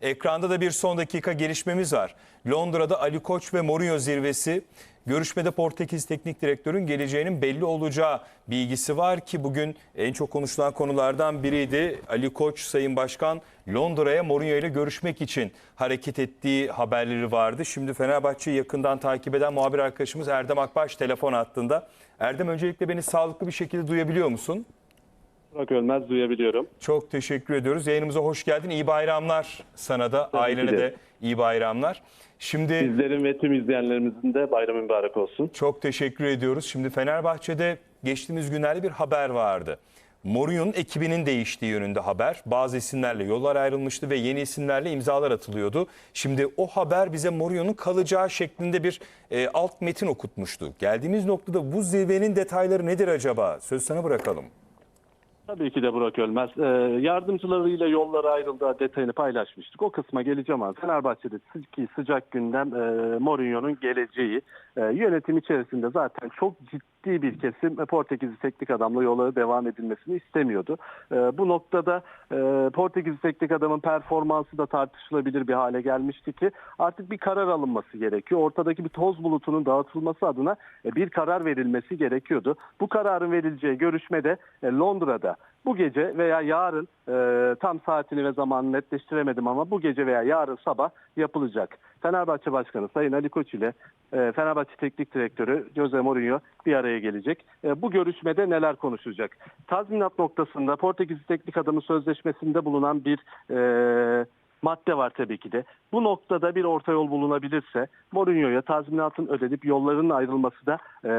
Ekranda da bir son dakika gelişmemiz var. Londra'da Ali Koç ve Mourinho zirvesi. Görüşmede Portekiz Teknik Direktörün geleceğinin belli olacağı bilgisi var ki bugün en çok konuşulan konulardan biriydi. Ali Koç Sayın Başkan Londra'ya Mourinho ile görüşmek için hareket ettiği haberleri vardı. Şimdi Fenerbahçe'yi yakından takip eden muhabir arkadaşımız Erdem Akbaş telefon hattında. Erdem öncelikle beni sağlıklı bir şekilde duyabiliyor musun? Burak Ölmez duyabiliyorum. Çok teşekkür ediyoruz. Yayınımıza hoş geldin. İyi bayramlar sana da, ki ailene de. de iyi bayramlar. Şimdi Bizlerin ve tüm izleyenlerimizin de bayramı mübarek olsun. çok teşekkür ediyoruz. Şimdi Fenerbahçe'de geçtiğimiz günlerde bir haber vardı. Mourinho'nun ekibinin değiştiği yönünde haber. Bazı isimlerle yollar ayrılmıştı ve yeni isimlerle imzalar atılıyordu. Şimdi o haber bize Mourinho'nun kalacağı şeklinde bir e, alt metin okutmuştu. Geldiğimiz noktada bu zirvenin detayları nedir acaba? Söz sana bırakalım. Tabii ki de Burak Ölmez. Ee, yardımcılarıyla yollara ayrıldığı detayını paylaşmıştık. O kısma geleceğim ama Fenerbahçe'de ki sıcak gündem e, Mourinho'nun geleceği. E, yönetim içerisinde zaten çok ciddi bir kesim e, Portekizli teknik adamla yola devam edilmesini istemiyordu. E, bu noktada e, Portekizli teknik adamın performansı da tartışılabilir bir hale gelmişti ki artık bir karar alınması gerekiyor. Ortadaki bir toz bulutunun dağıtılması adına bir karar verilmesi gerekiyordu. Bu kararın verileceği görüşmede Londra'da bu gece veya yarın e, tam saatini ve zamanını netleştiremedim ama bu gece veya yarın sabah yapılacak. Fenerbahçe Başkanı Sayın Ali Koç ile e, Fenerbahçe Teknik Direktörü Jose Mourinho bir araya gelecek. E, bu görüşmede neler konuşulacak? Tazminat noktasında Portekiz Teknik Adamı Sözleşmesi'nde bulunan bir e, madde var tabii ki de. Bu noktada bir orta yol bulunabilirse Mourinho'ya tazminatın ödenip yollarının ayrılması da e,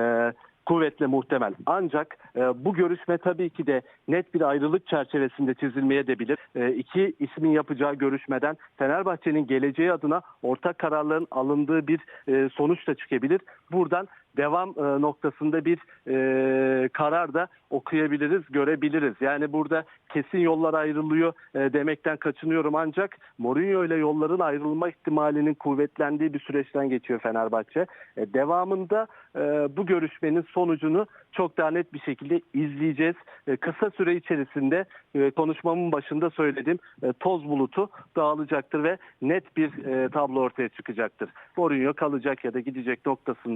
kuvvetle muhtemel. Ancak e, bu görüşme tabii ki de net bir ayrılık çerçevesinde çizilmeye de bilir. E, iki ismin yapacağı görüşmeden Fenerbahçe'nin geleceği adına ortak kararların alındığı bir e, sonuç da çıkabilir. Buradan devam e, noktasında bir e, karar da okuyabiliriz, görebiliriz. Yani burada kesin yollar ayrılıyor e, demekten kaçınıyorum ancak Mourinho ile yolların ayrılma ihtimalinin kuvvetlendiği bir süreçten geçiyor Fenerbahçe. Devamında bu görüşmenin sonucunu çok daha net bir şekilde izleyeceğiz. Kısa süre içerisinde konuşmamın başında söylediğim e, toz bulutu dağılacaktır ve net bir tablo ortaya çıkacaktır. Mourinho kalacak ya da gidecek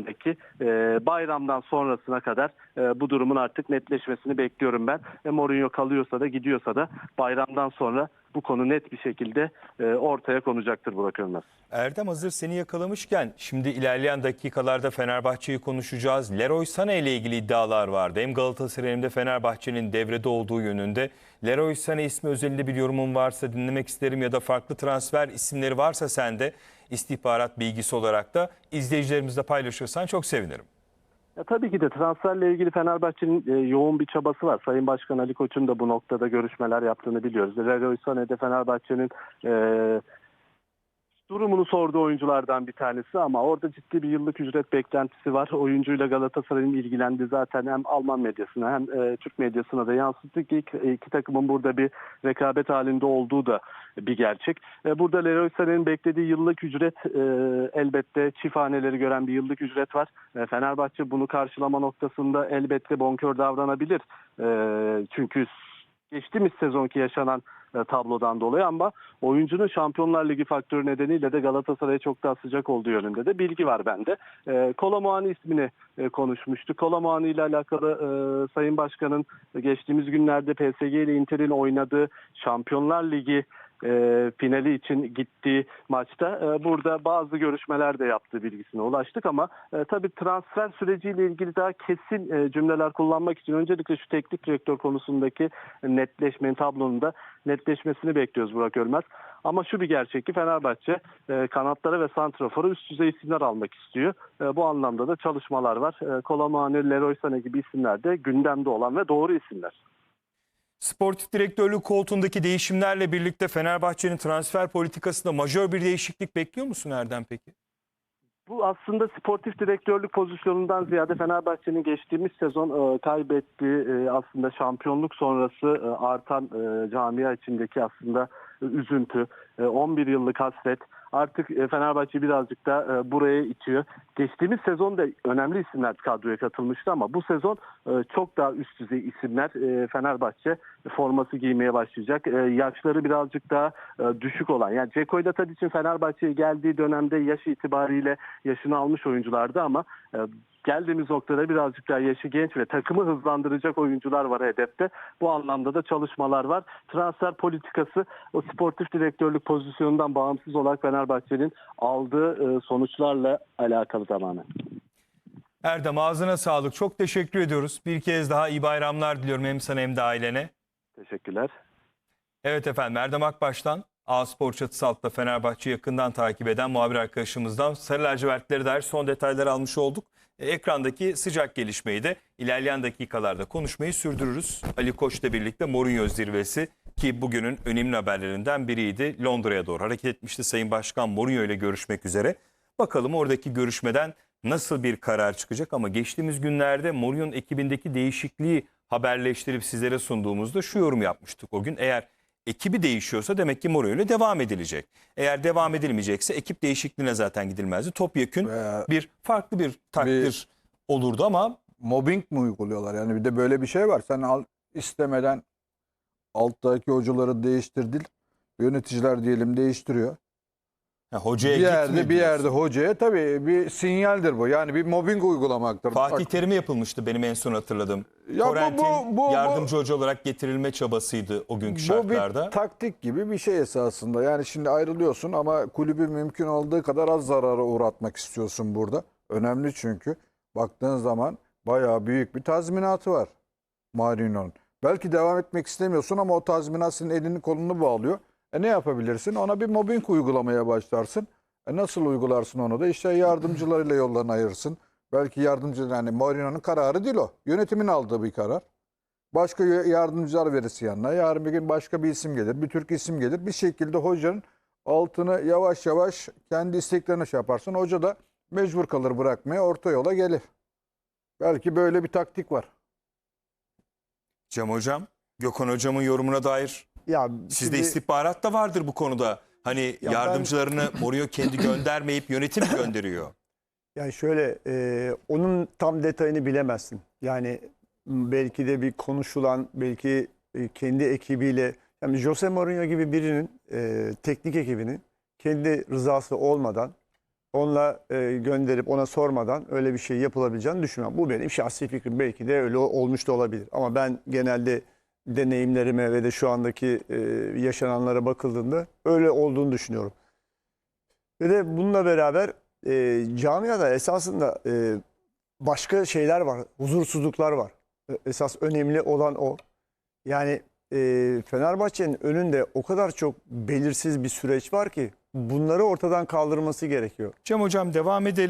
noktasındaki e, bayramdan sonrasına kadar e, bu durumun artık netleşmesini bekliyorum ben. E, Mourinho kalıyorsa da gidiyorsa da bayramdan sonra bu konu net bir şekilde e, ortaya konacaktır Burak Ölmez. Erdem hazır seni yakalamışken şimdi ilerleyen dakikalarda Fenerbahçe'yi konuşacağız. Leroy Sané ile ilgili iddialar vardı. Hem Galatasaray hem de Fenerbahçe'nin devrede olduğu yönünde. Leroy Sané ismi özelinde bir yorumun varsa dinlemek isterim ya da farklı transfer isimleri varsa sende istihbarat bilgisi olarak da izleyicilerimizle paylaşırsan çok sevinirim. Ya tabii ki de transferle ilgili Fenerbahçe'nin e, yoğun bir çabası var. Sayın Başkan Ali Koç'un da bu noktada görüşmeler yaptığını biliyoruz. Leroy Sané de Fenerbahçe'nin e, durumunu sorduğu oyunculardan bir tanesi ama orada ciddi bir yıllık ücret beklentisi var. Oyuncuyla Galatasaray'ın ilgilendiği zaten hem Alman medyasına hem e, Türk medyasına da yansıttı ki iki, iki takımın burada bir rekabet halinde olduğu da bir gerçek. E, burada Leroy Sané'nin beklediği yıllık ücret e, elbette çift haneleri gören bir yıllık ücret var. E, Fenerbahçe bunu karşılama noktasında elbette bonkör davranabilir. E, çünkü geçtiğimiz sezonki yaşanan e, tablodan dolayı ama oyuncunun Şampiyonlar Ligi faktörü nedeniyle de Galatasaray'a çok daha sıcak olduğu yönünde de bilgi var bende. E, Kolomuani ismini e, konuşmuştuk. Kolomuani ile alakalı e, Sayın Başkan'ın geçtiğimiz günlerde PSG ile Inter'in oynadığı Şampiyonlar Ligi e, finali için gittiği maçta e, burada bazı görüşmeler de yaptığı bilgisine ulaştık ama e, tabii transfer süreciyle ilgili daha kesin e, cümleler kullanmak için öncelikle şu teknik direktör konusundaki netleşmenin tablonun da netleşmesini bekliyoruz Burak Ölmez. Ama şu bir gerçek ki Fenerbahçe e, kanatlara ve santrafora üst düzey isimler almak istiyor. E, bu anlamda da çalışmalar var. E, Kolomani, Leroy Sané gibi isimler de gündemde olan ve doğru isimler. Sportif direktörlük koltuğundaki değişimlerle birlikte Fenerbahçe'nin transfer politikasında majör bir değişiklik bekliyor musun Erdem peki? Bu aslında sportif direktörlük pozisyonundan ziyade Fenerbahçe'nin geçtiğimiz sezon e, kaybettiği e, aslında şampiyonluk sonrası e, artan e, camia içindeki aslında e, üzüntü, e, 11 yıllık hasret artık e, Fenerbahçe birazcık da e, buraya itiyor. Geçtiğimiz sezon da önemli isimler kadroya katılmıştı ama bu sezon e, çok daha üst düzey isimler Fenerbahçe forması giymeye başlayacak. Yaşları birazcık daha düşük olan yani Ceko ile Tadic'in Fenerbahçe'ye geldiği dönemde yaş itibariyle yaşını almış oyunculardı ama geldiğimiz noktada birazcık daha yaşı genç ve takımı hızlandıracak oyuncular var hedefte. Bu anlamda da çalışmalar var. Transfer politikası o sportif direktörlük pozisyonundan bağımsız olarak Fenerbahçe'nin aldığı e, sonuçlarla alakalı tamamen. Erdem ağzına sağlık. Çok teşekkür ediyoruz. Bir kez daha iyi bayramlar diliyorum hem sana hem de ailene. Teşekkürler. Evet efendim Erdem Akbaş'tan A Spor çatısı altında Fenerbahçe'yi yakından takip eden muhabir arkadaşımızdan Sarı lacivertlere dair son detayları almış olduk. E, ekrandaki sıcak gelişmeyi de ilerleyen dakikalarda konuşmayı sürdürürüz. Ali Koç'la birlikte Mourinho zirvesi ki bugünün önemli haberlerinden biriydi. Londra'ya doğru hareket etmişti Sayın Başkan Mourinho ile görüşmek üzere. Bakalım oradaki görüşmeden nasıl bir karar çıkacak ama geçtiğimiz günlerde Mourinho'nun ekibindeki değişikliği haberleştirip sizlere sunduğumuzda şu yorum yapmıştık o gün. Eğer ekibi değişiyorsa demek ki Mourinho ile devam edilecek. Eğer devam edilmeyecekse ekip değişikliğine zaten gidilmezdi. Topyekün Veya bir farklı bir takdir olurdu ama mobbing mi uyguluyorlar? Yani bir de böyle bir şey var. Sen al, istemeden alttaki hocaları değiştirdin. Yöneticiler diyelim değiştiriyor. Ha, hocaya bir yerde bir yerde hocaya tabii bir sinyaldir bu. Yani bir mobbing uygulamaktır. Fatih Terim'e yapılmıştı benim en son hatırladığım. Ya bu- bu- bu- bu- yardımcı hoca olarak getirilme çabasıydı o günkü bu şartlarda. bir taktik gibi bir şey esasında. Yani şimdi ayrılıyorsun ama kulübü mümkün olduğu kadar az zarara uğratmak istiyorsun burada. Önemli çünkü. Baktığın zaman bayağı büyük bir tazminatı var Mourinho'nun. Belki devam etmek istemiyorsun ama o tazminat senin elini kolunu bağlıyor. E ne yapabilirsin? Ona bir mobbing uygulamaya başlarsın. E nasıl uygularsın onu da? İşte yardımcılarıyla yollarını ayırırsın. Belki yardımcı yani Mourinho'nun kararı değil o. Yönetimin aldığı bir karar. Başka yardımcılar verirsin yanına. Yarın bir gün başka bir isim gelir. Bir Türk isim gelir. Bir şekilde hocanın altını yavaş yavaş kendi isteklerine şey yaparsın. Hoca da mecbur kalır bırakmaya. Orta yola gelir. Belki böyle bir taktik var. Cem Hocam, Gökhan Hocam'ın yorumuna dair Ya sizde şimdi- istihbarat da vardır bu konuda. Hani ben- yardımcılarını Mourinho kendi göndermeyip yönetim gönderiyor. Yani şöyle e, onun tam detayını bilemezsin. Yani m, belki de bir konuşulan belki e, kendi ekibiyle yani Jose Mourinho gibi birinin e, teknik ekibinin kendi rızası olmadan onunla e, gönderip ona sormadan öyle bir şey yapılabileceğini düşünmem. Bu benim şahsi fikrim. Belki de öyle olmuş da olabilir. Ama ben genelde deneyimlerime ve de şu andaki e, yaşananlara bakıldığında öyle olduğunu düşünüyorum. Ve de bununla beraber e, camiada esasında e, başka şeyler var, huzursuzluklar var. E, Esas önemli olan o. Yani e, Fenerbahçe'nin önünde o kadar çok belirsiz bir süreç var ki bunları ortadan kaldırması gerekiyor. Cem Hocam devam edelim.